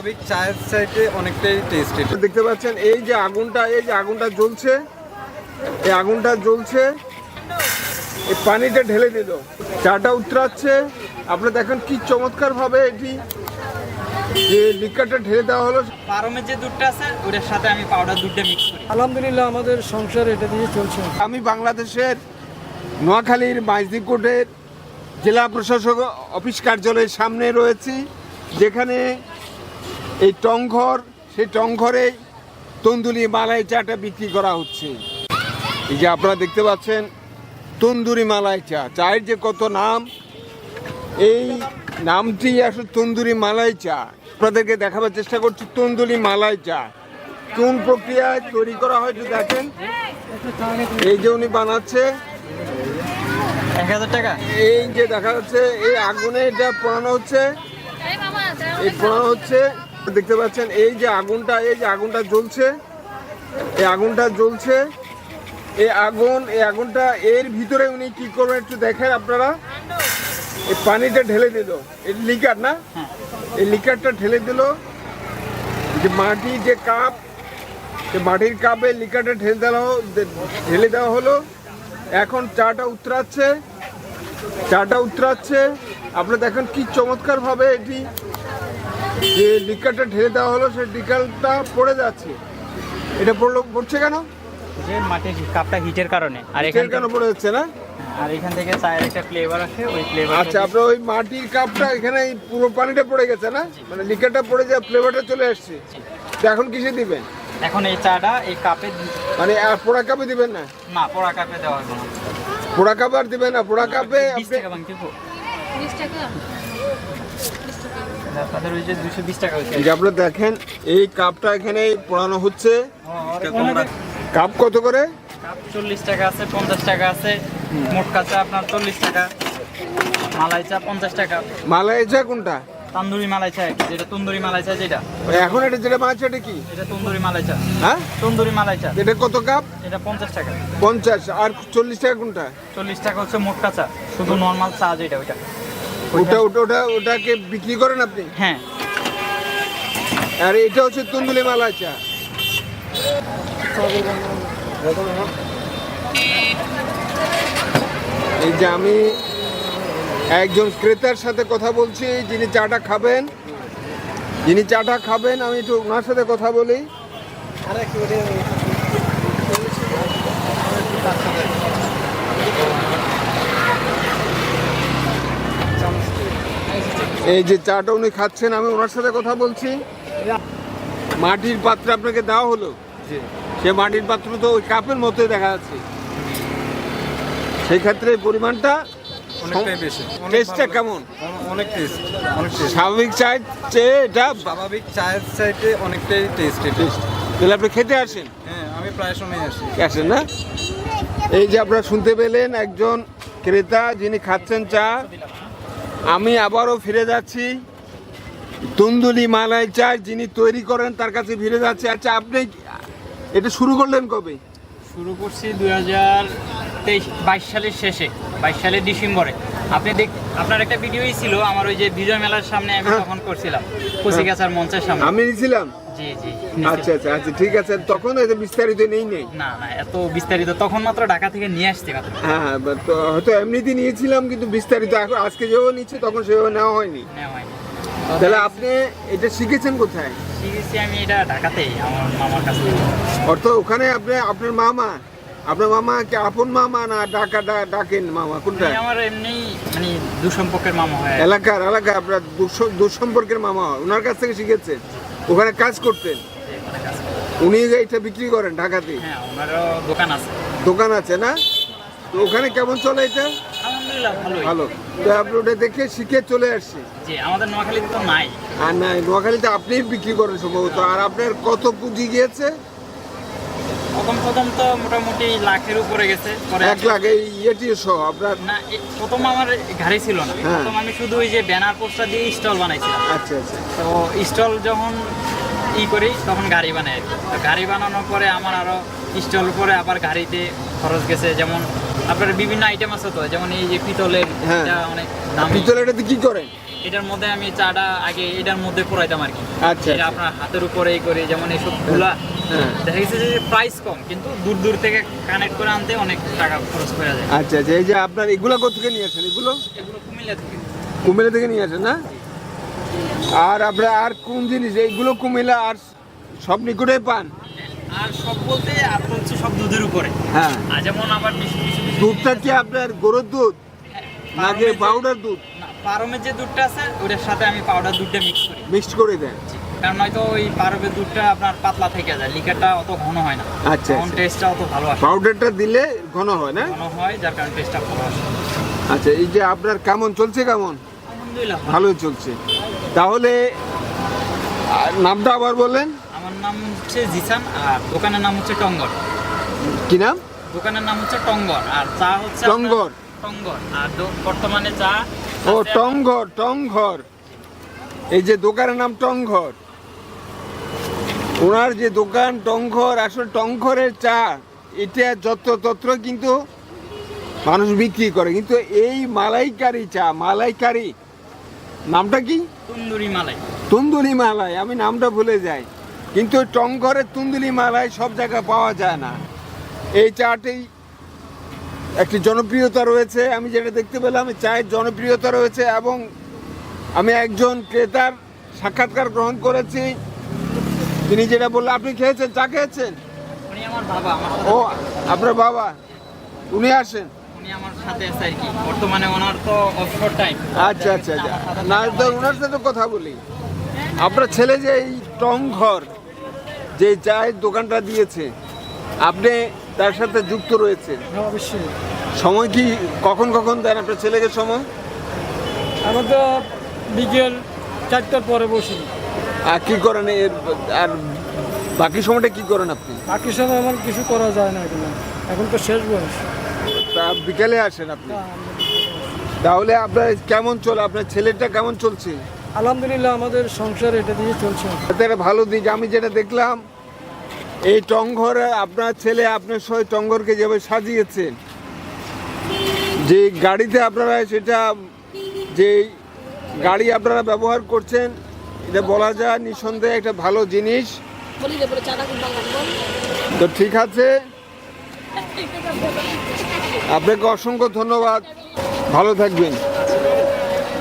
স্বাভাবিক চায়ের চাইতে অনেকটাই টেস্টি দেখতে পাচ্ছেন এই যে আগুনটা এই যে আগুনটা জ্বলছে এই আগুনটা জ্বলছে এই পানিটা ঢেলে দিল। চাটা উতরাচ্ছে। আপনি দেখেন কি চমৎকার ভাবে এটি যে লিকারটা ঢেলে দেওয়া হলো। ফার্মের যে দুধটা আছে ওটার সাথে আমি পাউডার দুধটা মিক্স করি। আলহামদুলিল্লাহ আমাদের সংসার এটা দিয়ে চলছে। আমি বাংলাদেশের নোয়াখালীর মাইজদি কোর্টের জেলা প্রশাসক অফিস কার্যালয়ের সামনে রয়েছি যেখানে এই টংঘর সেই টংঘরে তন্দুরি মালাই চাটা বিক্রি করা হচ্ছে। এই যে আপনারা দেখতে পাচ্ছেন তন্দুরি মালাই চা। চায়ের যে কত নাম এই নামটি আসলে তন্দুরি মালাই চা। আপনাদেরকে দেখাবার চেষ্টা করছি তন্দুরি মালাই চা। কোন প্রক্রিয়ায় তৈরি করা হয় একটু দেখেন। এই যে উনি বানাচ্ছে। এক হাজার টাকা? এই যে দেখা যাচ্ছে এই আগুনে এটা পোড়ানো হচ্ছে। এই হচ্ছে দেখতে পাচ্ছেন এই যে আগুনটা এই যে আগুনটা জ্বলছে এই আগুনটা জ্বলছে এই আগুন এই আগুনটা এর ভিতরে উনি কি করবেন একটু দেখেন আপনারা। এই পানিটা ঢেলে দিল। এই লিকার না? এই লিকারটা ঢেলে দিল। যে মাটি যে কাপ সে মাটির কাপে লিকারটা ঢেলে দেওয়া হলো- ঢেলে দেওয়া হলো। এখন চাটা উতরাচ্ছে চাটা উতরাচ্ছে। আপনারা দেখেন কি চমৎকার ভাবে এটি যে লিকারটা ঢেলে দেওয়া হলো সেই লিকারটা পড়ে যাচ্ছে। এটা পড়ল পড়ছে কেন? যে মাটির কাপটা হিটের কারণে। আর এখান কেন পড়ে যাচ্ছে না? আর এখান থেকে চায়ের একটা ফ্লেভার আসে ওই ফ্লেভার আচ্ছা আপনার ওই মাটির কাপটা এখানে এই পুরো পানিটা পড়ে গেছে না? মানে লিকারটা পড়ে যায় ফ্লেভারটা চলে আসছে। তো এখন কিসে দিবেন? এখন এই চাটা এই কাপে মানে আর পোড়া কাপে দিবেন না? না পোড়া কাপে দেওয়া হবে না। পোড়া কাপ আর দিবেন না পোড়া কাপে আপনি টাকা ভাঙতে হবে। বিশ টাকা? আপনাদের ওই যে দুশো বিশ টাকা হচ্ছে এই আপনারা দেখেন এই কাপটা এখানে পোড়ানো হচ্ছে। কাপ কত করে? কাপ চল্লিশ টাকা আছে পঞ্চাশ টাকা আছে। মোট কাঁচা আপনার চল্লিশ টাকা। মালাই চা পঞ্চাশ টাকা। মালাই চা কোনটা? তান্দুরি মালাই চা যেটা তন্দুরি মালাই চা যেটা। এখন এটা যেটা মাছ এটা কি? এটা তন্দুরি মালাই চা হ্যাঁ? তন্দুরি মালাই চা এটা কত কাপ? এটা পঞ্চাশ টাকা। পঞ্চাশ। আর চল্লিশ টাকা কোনটা? চল্লিশ টাকা হচ্ছে মোটকা চা শুধু নর্মাল চা যেটা ওইটা। ওটা ওটা ওটা ওটাকে বিক্রি করেন আপনি? হ্যাঁ। আর এটা হচ্ছে তুন্দুলি মালা চা। এই যে আমি একজন ক্রেতার সাথে কথা বলছি যিনি চাটা খাবেন যিনি চাটা খাবেন আমি একটু ওনার সাথে কথা বলি। এই যে চাটা উনি খাচ্ছেন আমি ওনার সাথে কথা বলছি। মাটির পাত্র আপনাকে দেওয়া হলো? সে মাটির পাত্র তো ওই কাপের মতোই দেখা যাচ্ছে। সেই ক্ষেত্রে পরিমাণটা অনেকটাই বেশি। টেস্টটা কেমন? অনেক টেস্ট অনেক টেস্ট স্বাভাবিক চায়ের চেয়ে এটা স্বাভাবিক চায়ের চাইতে অনেকটাই টেস্টি টেস্ট তাহলে আপনি খেতে আসেন? হ্যাঁ আমি প্রায় সময় আসি। আসেন না? এই যে আপনারা শুনতে পেলেন একজন ক্রেতা যিনি খাচ্ছেন চা। আমি আবারও ফিরে যাচ্ছি। তন্দুলি মালাই চা যিনি তৈরি করেন তার কাছে ফিরে যাচ্ছি। আচ্ছা আপনি এটা শুরু করলেন কবে? শুরু করছি দুই হাজার তেইশ বাইশ সালের শেষে বাইশ সালের ডিসেম্বরে। আপনি দেখ আপনার একটা ভিডিওই ছিল আমার ওই যে বিজয় মেলার সামনে আমি হ্যাঁ। তখন করছিলাম কচিকাছার মঞ্চের সামনে। আমি নিয়েছিলাম জি জি আচ্ছা আচ্ছা আচ্ছা ঠিক আছে তখন এত বিস্তারিত নেই নেই। না না এত বিস্তারিত তখন মাত্র ঢাকা থেকে নিয়ে আসছি মাত্র হ্যাঁ হ্যাঁ তো হয়তো এমনিতে নিয়েছিলাম কিন্তু বিস্তারিত এখন আজকে যেভাবে নিচ্ছে তখন সেভাবে নেওয়া হয়নি। নেওয়া হয়নি। তাহলে আপনি এটা শিখেছেন কোথায়? শিখেছি আমি এটা ঢাকাতেই আমার মামার কাছে অর্থাৎ ওখানে আপনি আপনার মামা আপনার মামা কি আপন মামা না ডাকা ডাকেন মামা? কোনটা? উনি আমার এমনি মানে দুসম্পর্কের মামা হয় এলাকার এলাকা আপনার দুঃস- দুঃসম্পর্কের মামা হয়। ওনার কাছ থেকে শিখেছেন? ওখানে কাজ করতেন? উনি এটা বিক্রি করেন ঢাকাতে? হ্যাঁ ওনারও দোকান আছে। দোকান আছে না? তো ওখানে কেমন চলে এটা? ভালো। তো আপনি ওটা দেখে শিখে চলে আসছি। জি আমাদের নোয়াখালীতে তো নাই। আর না নোয়াখালীতে আপনিই বিক্রি করেন সম্ভবত। আর আপনার কত পুঁজি গিয়েছে? প্রথম প্রথম তো মোটামুটি লাখের উপরে গেছে পরে এক লাখ এই ইয়েটি সহ আপনার না প্রথম আমার গাড়ি ছিল না। হ্যাঁ। প্রথম আমি শুধু ওই যে ব্যানার পোস্টার দিয়ে স্টল বানাইছিলাম। আচ্ছা আচ্ছা। তো স্টল যখন ই করি তখন গাড়ি বানাই। তো গাড়ি বানানোর পরে আমার আরও স্টল পরে আবার গাড়িতে খরচ গেছে। যেমন আপনার বিভিন্ন আইটেম আছে তো যেমন এই যে পিতলের হ্যাঁ। অনেক দামি। পিতলের কি করেন? এটার মধ্যে আমি চাটা আগে এটার মধ্যে পড়াইতাম আর কি। আচ্ছা, এটা আচ্ছা। আপনার হাতের উপরে করে যেমন এইসবগুলা হ্যাঁ। দেখা গেছে যে প্রাইস কম কিন্তু দূর দূর থেকে কানেক্ট করে আনতে অনেক টাকা খরচ করে যায়। আচ্ছা আচ্ছা এই যে আপনার এগুলো কোথেকে নিয়ে আসেন? এগুলো? এগুলো কুমিল্লা থেকে। কুমিল্লা থেকে নিয়ে আসেন না? আর আপনার আর কোন জিনিস? এইগুলো কুমিল্লা আর সব নিকটে পান? আর সব বলতে আপনার হচ্ছে সব দুধের উপরে। হ্যাঁ। যেমন আবার দুধটা কি আপনার গরুর দুধ? ফার্মের যে- পাউডার দুধ? না, ফার্মের যে দুধটা আছে ওটার সাথে আমি পাউডার দুধটা মিক্স করি। মিক্সড করে দেন। কারণ হয়তো ওই পারবের দুধটা আপনার পাতলা থেকে যায় লিকারটা অত ঘন হয় না। আচ্ছা, আচ্ছা। টেস্টটা অত ভালো আসে পাউডারটা দিলে ঘন হয় না? ঘন হয় যার কারণে টেস্টটা ভালো আসে আচ্ছা এই যে আপনার কেমন চলছে কেমন? আলহামদুলিল্লাহ ভালো। ভালোই চলছে। তাহলে নামটা আবার বললেন? আমার নাম হচ্ছে জিসান আর দোকানের নাম হচ্ছে টঙ্গর। কি নাম? দোকানের নাম হচ্ছে টঙ্গর আর চা হচ্ছে টঙ্গর? টঙ্গর। আর বর্তমানে চা ও টংঘর টংঘর এই যে দোকানের নাম টংঘর ওনার যে দোকান টংঘর আসলে টংঘরের চা এটা কিন্তু মানুষ বিক্রি করে। কিন্তু এই মালাইকারি চা মালাইকারি নামটা কি? তন্দুরি মালাই। তুন্দুরি মালাই আমি নামটা ভুলে যাই। কিন্তু টংঘরের তুন্দুরি মালাই সব জায়গায় পাওয়া যায় না। এই চাটি একটি জনপ্রিয়তা রয়েছে আমি যেটা দেখতে পেলাম চায়ের জনপ্রিয়তা রয়েছে এবং আমি একজন ক্রেতার সাক্ষাৎকার গ্রহণ করেছি। তিনি যেটা বললেন আপনি খেয়েছেন? চা খেয়েছেন? বাবা ও আপনার বাবা? উনি আসেন? আচ্ছা আচ্ছা আচ্ছা। না তো ওনার সাথে কথা বলি। আপনার ছেলে যে এই টং ঘর যে চায়ের দোকানটা দিয়েছে আপনি তার সাথে যুক্ত রয়েছে। হ্যাঁ অবশ্যই। সময় কি কখন কখন দেন আপনার ছেলেকে সময়? আমরা তো বিকেল চারটার পরে বসি। আর কি করেন? এর আর বাকি সময়টা কি করেন আপনি? বাকি সময় আমার কিছু করা যায় না এখন। এখন তো শেষ বয়স। তা বিকেলে আসেন আপনি। তাহলে আপনার কেমন চলে আপনার ছেলেটা কেমন চলছে? আলহামদুলিল্লাহ আমাদের সংসার এটা দিয়ে চলছে। এটা একটা ভালো দিক। আমি যেটা দেখলাম এই টংঘরে আপনার ছেলে আপনার সহ টংঘরকে যেভাবে সাজিয়েছেন যে গাড়িতে আপনারা সেটা যে গাড়ি আপনারা ব্যবহার করছেন এটা বলা যায় নিঃসন্দেহে একটা ভালো জিনিস। তো ঠিক আছে। আপনাকে অসংখ্য ধন্যবাদ। ভালো থাকবেন।